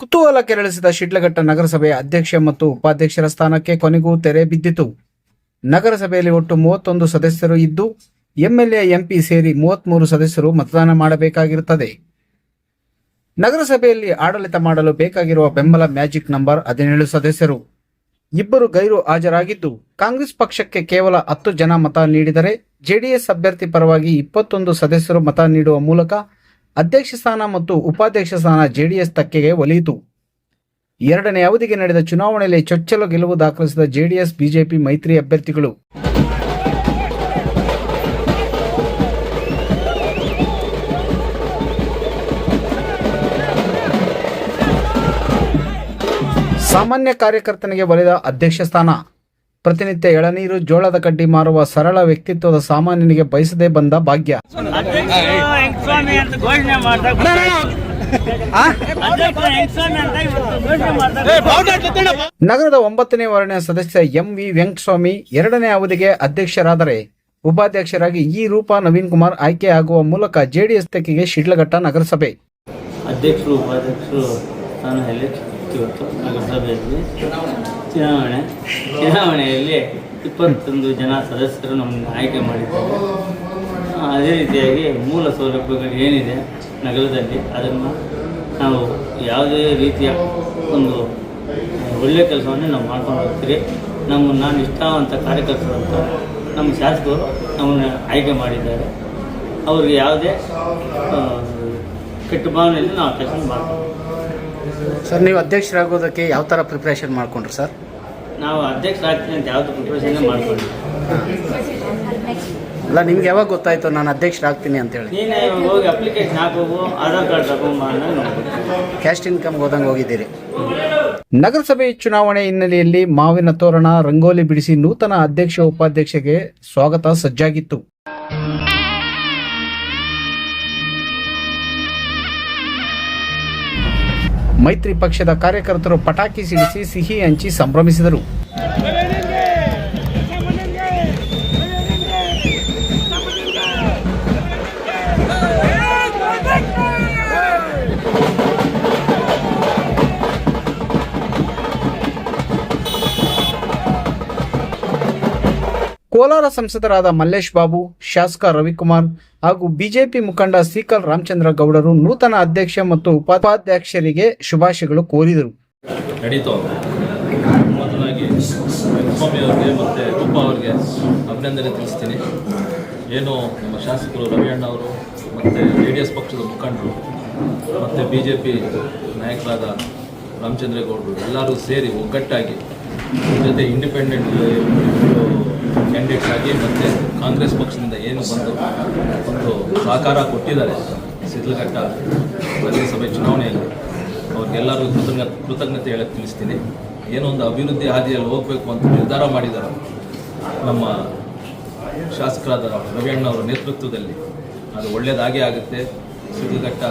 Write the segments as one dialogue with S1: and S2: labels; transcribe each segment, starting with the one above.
S1: ಕುತೂಹಲ ಕೆರಳಿಸಿದ ಶಿಡ್ಲಘಟ್ಟ ನಗರಸಭೆಯ ಅಧ್ಯಕ್ಷ ಮತ್ತು ಉಪಾಧ್ಯಕ್ಷರ ಸ್ಥಾನಕ್ಕೆ ಕೊನೆಗೂ ತೆರೆ ಬಿದ್ದಿತು. ನಗರಸಭೆಯಲ್ಲಿ ಒಟ್ಟು ಮೂವತ್ತೊಂದು ಸದಸ್ಯರು ಇದ್ದು, ಎಂಎಲ್ಎ, ಎಂಪಿ ಸೇರಿ ಮೂವತ್ಮೂರು ಸದಸ್ಯರು ಮತದಾನ ಮಾಡಬೇಕಾಗಿರುತ್ತದೆ. ನಗರಸಭೆಯಲ್ಲಿ ಆಡಳಿತ ಮಾಡಲು ಬೇಕಾಗಿರುವ ಬೆಂಬಲ ಮ್ಯಾಜಿಕ್ ನಂಬರ್ ಹದಿನೇಳು ಸದಸ್ಯರು. ಇಬ್ಬರು ಗೈರು ಹಾಜರಾಗಿದ್ದು, ಕಾಂಗ್ರೆಸ್ ಪಕ್ಷಕ್ಕೆ ಕೇವಲ ಹತ್ತು ಜನ ಮತ ನೀಡಿದರೆ ಜೆಡಿಎಸ್ ಅಭ್ಯರ್ಥಿ ಪರವಾಗಿ ಇಪ್ಪತ್ತೊಂದು ಸದಸ್ಯರು ಮತ ನೀಡುವ ಮೂಲಕ ಅಧ್ಯಕ್ಷ ಸ್ಥಾನ ಮತ್ತು ಉಪಾಧ್ಯಕ್ಷ ಸ್ಥಾನ ಜೆಡಿಎಸ್ ತಕ್ಕೆಗೆ ಒಲಿಯಿತು. ಎರಡನೇ ಅವಧಿಗೆ ನಡೆದ ಚುನಾವಣೆಯಲ್ಲಿ ಚೊಚ್ಚಲು ಗೆಲುವು ದಾಖಲಿಸಿದ ಜೆಡಿಎಸ್, ಬಿಜೆಪಿ ಮೈತ್ರಿ ಅಭ್ಯರ್ಥಿಗಳು. ಸಾಮಾನ್ಯ ಕಾರ್ಯಕರ್ತನಿಗೆ ಒಲಿದ ಅಧ್ಯಕ್ಷ ಸ್ಥಾನ. ಪ್ರತಿನಿತ್ಯ ಎಳನೀರು, ಜೋಳದ ಕಡ್ಡಿ ಮಾರುವ ಸರಳ ವ್ಯಕ್ತಿತ್ವದ ಸಾಮಾನ್ಯನಿಗೆ ಬಯಸದೇ ಬಂದ ಭಾಗ್ಯ. ನಗರದ ಒಂಬತ್ತನೇ ವಾರ್ಡ್ನ ಸದಸ್ಯ ಎಂ ವಿ ವೆಂಕಟಸ್ವಾಮಿ ಎರಡನೇ ಅವಧಿಗೆ ಅಧ್ಯಕ್ಷರಾದರೆ ಉಪಾಧ್ಯಕ್ಷರಾಗಿ ಈ ರೂಪ ನವೀನ್ ಕುಮಾರ್ ಆಯ್ಕೆಯಾಗುವ ಮೂಲಕ ಜೆಡಿಎಸ್ ತೆಕ್ಕೆಗೆ ಶಿಡ್ಲಘಟ್ಟ ನಗರಸಭೆ.
S2: ಅಧ್ಯಕ್ಷರು, ಉಪಾಧ್ಯಕ್ಷರು ಇವತ್ತು ನಗರಸಭೆಯಲ್ಲಿ ಚುನಾವಣೆ. ಚುನಾವಣೆಯಲ್ಲಿ ಇಪ್ಪತ್ತೊಂದು ಜನ ಸದಸ್ಯರು ನಮ್ಮನ್ನು ಆಯ್ಕೆ ಮಾಡಿದ್ದಾರೆ. ಅದೇ ರೀತಿಯಾಗಿ ಮೂಲ ಸೌಲಭ್ಯಗಳು ಏನಿದೆ ನಗರದಲ್ಲಿ, ಅದನ್ನು ನಾವು ಯಾವುದೇ ರೀತಿಯ ಒಂದು ಒಳ್ಳೆಯ ಕೆಲಸವನ್ನೇ ನಾವು ಮಾಡ್ಕೊಂಡು ಹೋಗ್ತೀವಿ ನಮ್ಮ, ನಾನು ಇಷ್ಟವಂಥ ಕಾರ್ಯಕರ್ತರು ಅಂತ ನಮ್ಮ ಶಾಸಕರು ನಮ್ಮನ್ನು ಆಯ್ಕೆ ಮಾಡಿದ್ದಾರೆ. ಅವ್ರಿಗೆ ಯಾವುದೇ ಕೆಟ್ಟ ಭಾವನೆಯಲ್ಲಿ ನಾವು ಕೆಲಸ ಮಾಡ್ತೀವಿ.
S1: ಸರ್ ನೀವು ಅಧ್ಯಕ್ಷರಾಗೋದಕ್ಕೆ ಯಾವ ಥರ ಪ್ರಿಪ್ರೇಷನ್ ಮಾಡ್ಕೊಂಡ್ರಿ ಸರ್?
S2: ನಾವು ಅಧ್ಯಕ್ಷರಾಗ್ತೀನಿ ಅಂತ ಯಾವುದು ಪ್ರಿಪ್ರೇಷನ್ ಮಾಡ್ಕೊಂಡಿಲ್ಲ.
S1: ಅಲ್ಲ ನಿಮ್ಗೆ ಯಾವಾಗ ಗೊತ್ತಾಯ್ತು ನಾನು ಅಧ್ಯಕ್ಷರಾಗ್ತೀನಿ ಅಂತ ಹೇಳಿ?
S2: ನೀನೇ ಇವಾಗ ಹೋಗಿ ಅಪ್ಲಿಕೇಶನ್ ಹಾಕೋ ಆಧಾರ್ ಕಾರ್ಡ್ ತಗೊಂಬ ಅನ್ನೋದು
S1: ಕ್ಯಾಸ್ಟ್ ಇನ್ಕಮ್ ಹೋದಂಗೆ ಹೋಗಿದ್ದೀರಿ. ನಗರಸಭೆ ಚುನಾವಣೆ ಹಿನ್ನೆಲೆಯಲ್ಲಿ ಮಾವಿನ ತೋರಣ ರಂಗೋಲಿ ಬಿಡಿಸಿ ನೂತನ ಅಧ್ಯಕ್ಷ ಉಪಾಧ್ಯಕ್ಷಗೆ ಸ್ವಾಗತ ಸಜ್ಜಾಗಿತ್ತು. ಮೈತ್ರಿ ಪಕ್ಷದ ಕಾರ್ಯಕರ್ತರು ಪಟಾಕಿ ಸಿಡಿಸಿ ಸಿಹಿ ಹಂಚಿ ಸಂಭ್ರಮಿಸಿದರು. ಕೋಲಾರ ಸಂಸದರಾದ ಮಲ್ಲೇಶ್ ಬಾಬು, ಶಾಸಕ ರವಿಕುಮಾರ್ ಹಾಗೂ ಬಿಜೆಪಿ ಮುಖಂಡ ಸೀಕಲ್ ರಾಮಚಂದ್ರ ಗೌಡರು ನೂತನ ಅಧ್ಯಕ್ಷ ಮತ್ತು ಉಪಾಧ್ಯಕ್ಷರಿಗೆ ಶುಭಾಶಯಗಳು ಕೋರಿದರು.
S3: ಮತ್ತು ಅವರಿಗೆ ಅಭಿನಂದನೆ ತಿಳಿಸ್ತೀನಿ. ಏನು ನಮ್ಮ ಶಾಸಕರು ರವಿ ಅವರು ಮತ್ತು ಜೆ ಡಿ ಎಸ್ ಪಕ್ಷದ ಮುಖಂಡರು ಮತ್ತು ಬಿ ಜೆ ಪಿ ನಾಯಕರಾದ ರಾಮಚಂದ್ರೇಗೌಡರು ಎಲ್ಲರೂ ಸೇರಿ ಒಗ್ಗಟ್ಟಾಗಿ ಜೊತೆ ಇಂಡಿಪೆಂಡೆಂಟ್ ಕ್ಯಾಂಡಿಡೇಟ್ಸ್ ಆಗಿ ಮತ್ತು ಕಾಂಗ್ರೆಸ್ ಪಕ್ಷದಿಂದ ಏನು ಬಂದು ಒಂದು ಸಹಕಾರ ಕೊಟ್ಟಿದ್ದಾರೆ ಸಿದ್ಲಘಟ್ಟ ನಗರಸಭೆ ಚುನಾವಣೆಯಲ್ಲಿ ಅವ್ರಿಗೆಲ್ಲರಿಗೂ ಕೃತಜ್ಞ, ಕೃತಜ್ಞತೆ ಹೇಳಕ್ಕೆ ತಿಳಿಸ್ತೀನಿ. ಏನೋ ಒಂದು ಅಭಿವೃದ್ಧಿ ಹಾದಿಯಲ್ಲಿ ಹೋಗಬೇಕು ಅಂತ ನಿರ್ಧಾರ ಮಾಡಿದ್ದಾರೆ ನಮ್ಮ ಶಾಸಕರಾದ ರವಿಯಣ್ಣವರ ನೇತೃತ್ವದಲ್ಲಿ. ಅದು ಒಳ್ಳೆಯದಾಗೇ ಆಗುತ್ತೆ ಸಿದ್ಧಘಟ್ಟ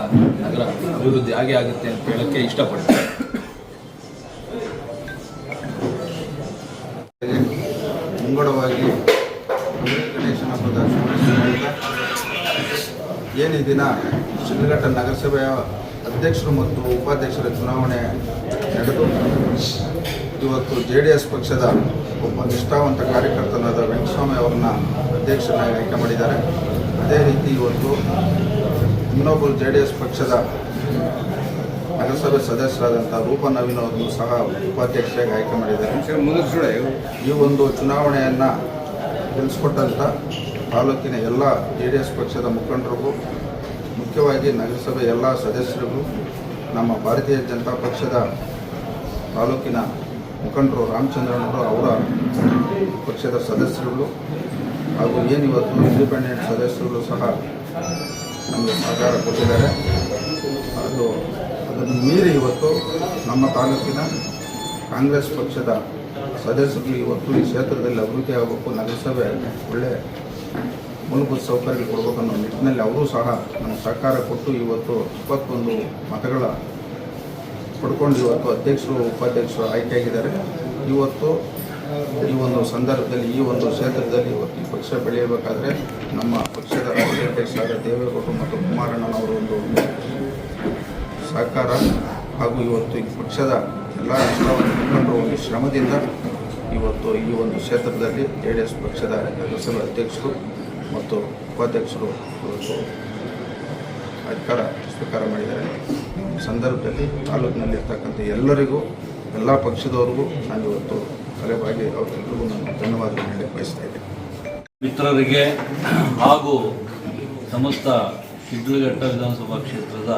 S3: ನಗರ ಅಭಿವೃದ್ಧಿ ಆಗೇ ಆಗುತ್ತೆ ಅಂತ ಹೇಳೋಕ್ಕೆ ಇಷ್ಟಪಡ್ತೀನಿ.
S4: ಮುಂಗಡವಾಗಿ ಗಣೇಶನ ಹಬ್ಬದ ಏನು ಈ ದಿನ ಶಿಡ್ಲಘಟ್ಟ ನಗರಸಭೆಯ ಅಧ್ಯಕ್ಷರು ಮತ್ತು ಉಪಾಧ್ಯಕ್ಷರ ಚುನಾವಣೆ ನಡೆದು, ಇವತ್ತು ಜೆ ಡಿ ಎಸ್ ಪಕ್ಷದ ಒಬ್ಬ ನಿಷ್ಠಾವಂತ ಕಾರ್ಯಕರ್ತನಾದ ವೆಂಕಟಸ್ವಾಮಿ ಅವರನ್ನ ಅಧ್ಯಕ್ಷರನ್ನಾಗಿ ಆಯ್ಕೆ ಮಾಡಿದ್ದಾರೆ. ಅದೇ ರೀತಿ ಇವತ್ತು ಇನ್ನೊಬ್ಬರು ಜೆ ಡಿ ಎಸ್ ಪಕ್ಷದ ನಗರಸಭೆ ಸದಸ್ಯರಾದಂಥ ರೂಪ ನವೀನ್ ಅವರನ್ನು ಸಹ ಉಪಾಧ್ಯಕ್ಷರಾಗಿ ಆಯ್ಕೆ ಮಾಡಿದ್ದಾರೆ. ಈ ಒಂದು ಚುನಾವಣೆಯನ್ನು ಗೆಲ್ಲಿಸ್ಕೊಟ್ಟಂಥ ತಾಲೂಕಿನ ಎಲ್ಲ ಜೆ ಡಿ ಎಸ್ ಪಕ್ಷದ ಮುಖಂಡರಿಗೂ ಮುಖ್ಯವಾಗಿ ನಗರಸಭೆ ಎಲ್ಲ ಸದಸ್ಯರಿಗೂ ನಮ್ಮ ಭಾರತೀಯ ಜನತಾ ಪಕ್ಷದ ತಾಲೂಕಿನ ಮುಖಂಡರು ರಾಮಚಂದ್ರನವರು ಅವರ ಪಕ್ಷದ ಸದಸ್ಯರುಗಳು ಹಾಗೂ ಏನಿವತ್ತು ಇಂಡಿಪೆಂಡೆಂಟ್ ಸದಸ್ಯರು ಸಹ ನಮಗೆ ಸಹಕಾರ ಕೊಟ್ಟಿದ್ದಾರೆ. ಅದು ಅದನ್ನು ಮೀರಿ ಇವತ್ತು ನಮ್ಮ ತಾಲೂಕಿನ ಕಾಂಗ್ರೆಸ್ ಪಕ್ಷದ ಸದಸ್ಯರು ಇವತ್ತು ಈ ಕ್ಷೇತ್ರದಲ್ಲಿ ಅಭಿವೃದ್ಧಿ ಆಗಬೇಕು ನಗರಸಭೆ ಒಳ್ಳೆ ಮೂಲಭೂತ ಸೌಕರ್ಯ ಕೊಡಬೇಕು ಅನ್ನೋ ನಿಟ್ಟಿನಲ್ಲಿ ಅವರು ಸಹ ನಮ್ಮ ಸಹಕಾರ ಕೊಟ್ಟು ಇವತ್ತು ಇಪ್ಪತ್ತೊಂದು ಮತಗಳ ಪಡ್ಕೊಂಡು ಇವತ್ತು ಅಧ್ಯಕ್ಷರು, ಉಪಾಧ್ಯಕ್ಷರು ಆಯ್ಕೆಯಾಗಿದ್ದಾರೆ. ಇವತ್ತು ಈ ಒಂದು ಸಂದರ್ಭದಲ್ಲಿ, ಈ ಒಂದು ಕ್ಷೇತ್ರದಲ್ಲಿ ಇವತ್ತು ಈ ಪಕ್ಷ ಬೆಳೆಯಬೇಕಾದ್ರೆ ನಮ್ಮ ಪಕ್ಷದ ರಾಜ್ಯಾಧ್ಯಕ್ಷರಾದ ದೇವೇಗೌಡರು ಮತ್ತು ಕುಮಾರಣ್ಣನವರು ಒಂದು ಸಹಕಾರ ಹಾಗೂ ಇವತ್ತು ಈ ಪಕ್ಷದ ಎಲ್ಲ ಮುಖಂಡರು ಒಂದು ಶ್ರಮದಿಂದ ಇವತ್ತು ಈ ಒಂದು ಕ್ಷೇತ್ರದಲ್ಲಿ ಜೆ ಡಿ ಎಸ್ ಪಕ್ಷದ ನಗರಸಭೆ ಅಧ್ಯಕ್ಷರು ಮತ್ತು ಉಪಾಧ್ಯಕ್ಷರು ಇವತ್ತು ಅಧಿಕಾರ ಸ್ವೀಕಾರ ಮಾಡಿದ್ದಾರೆ. ಈ ಸಂದರ್ಭದಲ್ಲಿ ತಾಲೂಕಿನಲ್ಲಿರ್ತಕ್ಕಂಥ ಎಲ್ಲರಿಗೂ, ಎಲ್ಲ ಪಕ್ಷದವರಿಗೂ ನಾನು ಇವತ್ತು ತಲೆಬಾಗಿ ಅವರೆಲ್ಲರಿಗೂ ನಾನು ಧನ್ಯವಾದಗಳನ್ನು ಹೇಳಿ ಬಯಸ್ತಾ ಇದ್ದೇನೆ.
S3: ಮಿತ್ರರಿಗೆ ಹಾಗೂ ಸಮಸ್ತ ಶಿಡ್ಲಘಟ್ಟ ವಿಧಾನಸಭಾ ಕ್ಷೇತ್ರದ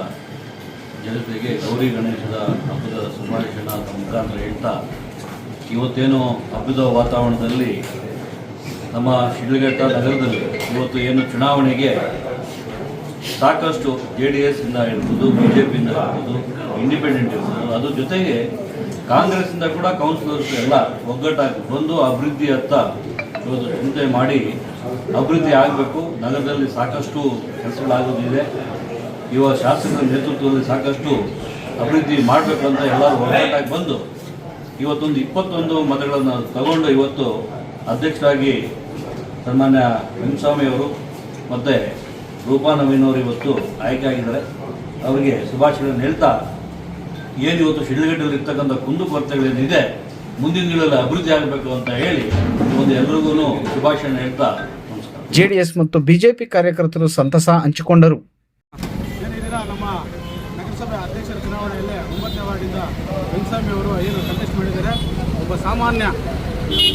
S3: ಜನತೆಗೆ ಗೌರಿ ಗಣೇಶದ ಹಬ್ಬದ ಶುಭಾಶಯನ ಮುಖಾಂತರ ಹೇಳ್ತಾ, ಇವತ್ತೇನು ಹಬ್ಬದ ವಾತಾವರಣದಲ್ಲಿ ನಮ್ಮ ಶಿಡ್ಲಘಟ್ಟ ನಗರದಲ್ಲಿ ಇವತ್ತು ಏನು ಚುನಾವಣೆಗೆ ಸಾಕಷ್ಟು ಜೆ ಡಿ ಎಸ್ಸಿಂದ ಇರ್ಬೋದು ಬಿ ಜೆ ಪಿಯಿಂದ ಇರ್ಬೋದು ಇಂಡಿಪೆಂಡೆಂಟ್ ಇರ್ಬೋದು ಅದ್ರ ಜೊತೆಗೆ ಕಾಂಗ್ರೆಸ್ಸಿಂದ ಕೂಡ ಕೌನ್ಸಿಲರ್ಸ್ ಎಲ್ಲ ಒಗ್ಗಟ್ಟಾಗಿ ಬಂದು ಅಭಿವೃದ್ಧಿ ಹತ್ತ ಇವತ್ತು ಚಿಂತೆ ಮಾಡಿ ಅಭಿವೃದ್ಧಿ ಆಗಬೇಕು, ನಗರದಲ್ಲಿ ಸಾಕಷ್ಟು ಕೆಲಸಗಳಾಗೋದಿದೆ. ಇವ ಶಾಸಕರ ನೇತೃತ್ವದಲ್ಲಿ ಸಾಕಷ್ಟು ಅಭಿವೃದ್ಧಿ ಮಾಡಬೇಕಂತ ಎಲ್ಲರೂ ಒಗ್ಗಟ್ಟಾಗಿ ಬಂದು ಇವತ್ತೊಂದು ಇಪ್ಪತ್ತೊಂದು ಮತಗಳನ್ನು ತಗೊಂಡು ಇವತ್ತು ಅಧ್ಯಕ್ಷರಾಗಿ ಸನ್ಮಾನ್ಯ ವೆಂಕಸ್ವಾಮಿಯವರು ಮತ್ತು ರೂಪಾ ನವೀನ್ ಅವರು ಇವತ್ತು ಆಯ್ಕೆ ಆಗಿದ್ದಾರೆ ಅವರಿಗೆ ಶುಭಾಶಯಗಳನ್ನು ಹೇಳ್ತಾ ಏನು ಇವತ್ತು ಇರ್ತಕ್ಕಂಥ ಕುಂದುಕೊರತೆಗಳೇನಿದೆ, ಮುಂದಿನ ದಿನಗಳಲ್ಲಿ ಅಭಿವೃದ್ಧಿ ಆಗಬೇಕು ಅಂತ ಹೇಳಿ ಒಂದು ಎಲ್ರಿಗೂ ಶುಭಾಶಯ ಹೇಳ್ತಾ
S1: ಜೆಡಿಎಸ್ ಮತ್ತು ಬಿಜೆಪಿ ಕಾರ್ಯಕರ್ತರು ಸಂತಸ ಹಂಚಿಕೊಂಡರು.
S5: ನಮ್ಮ ನಗರಸಭೆ ಅಧ್ಯಕ್ಷರ ಚುನಾವಣೆಯಲ್ಲಿ ಒಂಬತ್ತನೇ ವಾರ್ಡಿಂದ ವೆಂಕಸ್ವಾಮಿ ಅವರು ಏನು ಕಂಟೆಸ್ಟ್ ಮಾಡಿದ್ದಾರೆ, ಒಬ್ಬ ಸಾಮಾನ್ಯ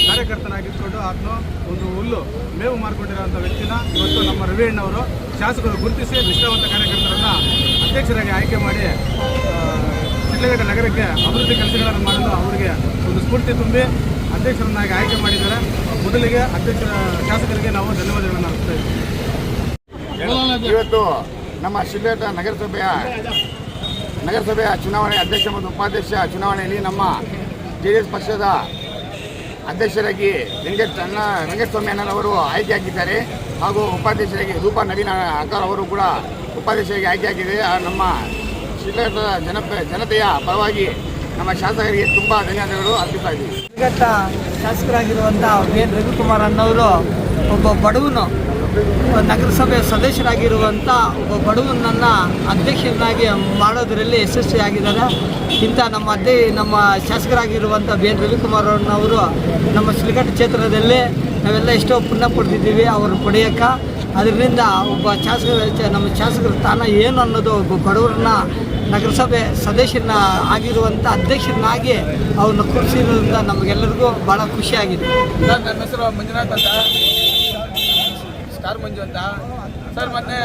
S5: ಕಾರ್ಯಕರ್ತನಾಗಿದ್ದುಕೊಂಡು ಆತನು ಒಂದು ಹುಲ್ಲು ಮೇವು ಮಾರ್ಕೊಂಡಿರೋಂಥ ವ್ಯಕ್ತಿನ ಇವತ್ತು ನಮ್ಮ ರವಿ ಅಣ್ಣವರು ಶಾಸಕರು ಗುರುತಿಸಿ ನಿಷ್ಠಾವಂತ ಕಾರ್ಯಕರ್ತರನ್ನು ಅಧ್ಯಕ್ಷರಾಗಿ ಆಯ್ಕೆ ಮಾಡಿ ಶಿಡ್ಲಘಟ್ಟ ನಗರಕ್ಕೆ ಅಭಿವೃದ್ಧಿ ಕೆಲಸಗಳನ್ನು ಮಾಡಲು ಅವರಿಗೆ ಒಂದು ಸ್ಫೂರ್ತಿ ತುಂಬಿ ಅಧ್ಯಕ್ಷರನ್ನಾಗಿ ಆಯ್ಕೆ ಮಾಡಿದ್ದಾರೆ. ಮೊದಲಿಗೆ ಅಧ್ಯಕ್ಷರ, ಶಾಸಕರಿಗೆ ನಾವು ಧನ್ಯವಾದಗಳನ್ನು ಅರ್ಪಿಸ್ತಾ ಇದ್ದೀವಿ.
S6: ಇವತ್ತು ನಮ್ಮ ಶಿಲ್ಲೇಟ ನಗರಸಭೆಯ ನಗರಸಭೆಯ ಚುನಾವಣೆ ಅಧ್ಯಕ್ಷ ಮತ್ತು ಉಪಾಧ್ಯಕ್ಷ ಚುನಾವಣೆಯಲ್ಲಿ ನಮ್ಮ ಜೆ ಡಿ ಎಸ್ ಪಕ್ಷದ ಅಧ್ಯಕ್ಷರಾಗಿ ವೆಂಕಟ ಅಣ್ಣ ವೆಂಕಟಸ್ವಾಮಿ ಅಣ್ಣನವರು ಆಯ್ಕೆಯಾಗಿದ್ದಾರೆ ಹಾಗೂ ಉಪಾಧ್ಯಕ್ಷರಾಗಿ ರೂಪಾ ನವೀನ ಅಕ್ಕರ್ ಅವರು ಕೂಡ ಉಪಾಧ್ಯಕ್ಷರಾಗಿ ಆಯ್ಕೆಯಾಗಿದೆ ನಮ್ಮ ಶಿಡ್ಲಘಟ್ಟದ ಜನ ಜನತೆಯ ಪರವಾಗಿ ನಮ್ಮ ಶಾಸಕರಿಗೆ ತುಂಬ ಧನ್ಯವಾದಗಳು. ಅರ್ಪಿಸ್ತಾ ಇದ್ದೀವಿ.
S7: ಶಾಸಕರಾಗಿರುವಂಥ ಎನ್ ರವಿಕುಮಾರ್ ಅಣ್ಣವರು ಒಬ್ಬ ಬಡವನು. ನಗರಸಭೆ ಸದಸ್ಯರಾಗಿರುವಂಥ ಒಬ್ಬ ಬಡವನನ್ನು ಅಧ್ಯಕ್ಷರನ್ನಾಗಿ ಮಾಡೋದರಲ್ಲಿ ಯಶಸ್ವಿಯಾಗಿದ್ದಾರೆ. ಇಂಥ ನಮ್ಮ ಅದೇ ನಮ್ಮ ಶಾಸಕರಾಗಿರುವಂಥ ಬಿ ಎನ್ ರವಿಕುಮಾರ್ ಅವರು ನಮ್ಮ ಶಿಲಘಟ್ಟ ಕ್ಷೇತ್ರದಲ್ಲಿ ನಾವೆಲ್ಲ ಎಷ್ಟೋ ಪುಣ್ಯ ಪಡೆದಿದ್ದೀವಿ, ಅವರು ಪಡೆಯೋಕ್ಕೆ ಅದರಿಂದ ಒಬ್ಬ ಶಾಸಕರ ನಮ್ಮ ಶಾಸಕರ ಸ್ಥಾನ ಏನು ಅನ್ನೋದು ಒಬ್ಬ ಬಡವರನ್ನ, ನಗರಸಭೆ ಸದಸ್ಯರನ್ನ ಆಗಿರುವಂಥ ಅಧ್ಯಕ್ಷರನ್ನಾಗಿ ಅವ್ರನ್ನ ಕೂರಿಸಿರೋದ್ರಿಂದ ನಮಗೆಲ್ಲರಿಗೂ ಭಾಳ ಖುಷಿಯಾಗಿದೆ.
S5: ನನ್ನ ಹೆಸರು ಮಂಜುನಾಥ್ ಅಂತ. ಸ್ಟಾರ್ ಮಂಜು ಅಂತ. ಸರ್ ಮೊನ್ನೆ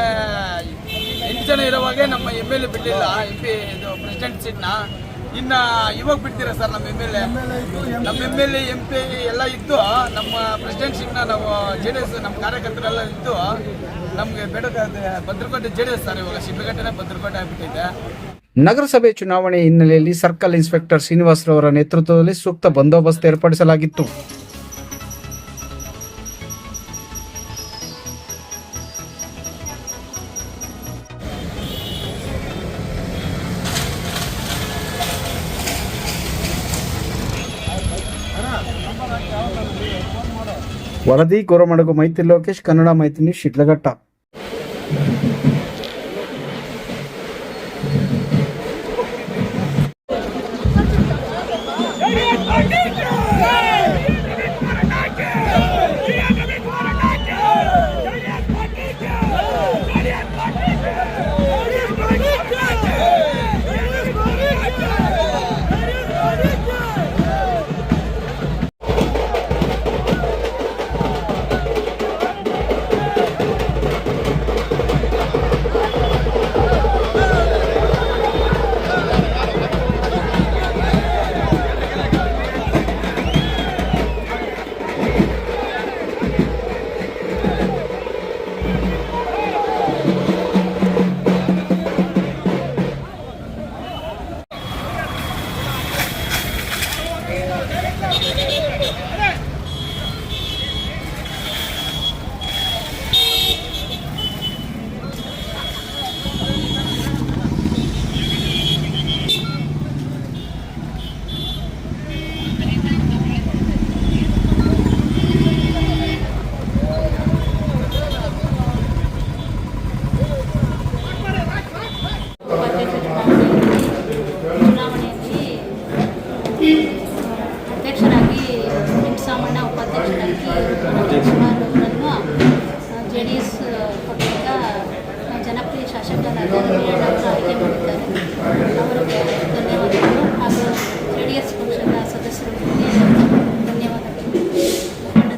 S5: ಎಂಟು ಜನ ಇರೋವಾಗೆ ನಮ್ಮ ಎಂ ಎಲ್ ಎ ಬಿಟ್ಟಿಲ್ಲ. ಎಂ ಪಿ ಇದು ಪ್ರೆಸಿಡೆಂಟ್ ಸೀಟ್ನ ಇನ್ನ ಇವಾಗ ಬಿಡ್ತೀರಾ ಸರ್ ನಮ್ಮ ಎಂ ಎಲ್ ಎ ನಮ್ಮ M L A M P ಎಲ್ಲ ಇದ್ದು ನಮ್ಮ ಪ್ರೆಸಿಡೆಂಟ್ ಸೀಟ್ನ ನಾವು ಜೆ ಡಿ ಎಸ್ ನಮ್ಮ ಕಾರ್ಯಕರ್ತರೆಲ್ಲ ಇದ್ದು ನಮಗೆ ಬೇಡಕ್ಕಾದ ಭದ್ರಕೋಟೆ ಜೆ ಡಿ ಎಸ್ ಸರ್ ಇವಾಗ ಶಿಡ್ಲಘಟ್ಟನೆ ಭದ್ರಕೋಟೆ ಆಗಿಬಿಟ್ಟಿದೆ.
S1: ನಗರಸಭೆ ಚುನಾವಣೆ ಹಿನ್ನೆಲೆಯಲ್ಲಿ ಸರ್ಕಲ್ ಇನ್ಸ್ಪೆಕ್ಟರ್ ಶ್ರೀನಿವಾಸರವರ ನೇತೃತ್ವದಲ್ಲಿ ಸೂಕ್ತ ಬಂದೋಬಸ್ತ್ ಏರ್ಪಡಿಸಲಾಗಿತ್ತು. ವರದಿ ಗೊರಮಡಗು ಮೈತ್ರಿ ಲೋಕೇಶ್ ಕನ್ನಡ ಮೈತ್ರಿ ಶಿಡ್ಲಘಟ್ಟ
S8: ಅವರನ್ನು ಜೆ ಎಸ್ ಪಕ್ಷದ ಜನಪ್ರಿಯ ಶಾಸಕರಾದ ಆಯ್ಕೆ ಮಾಡಿದ್ದಾರೆ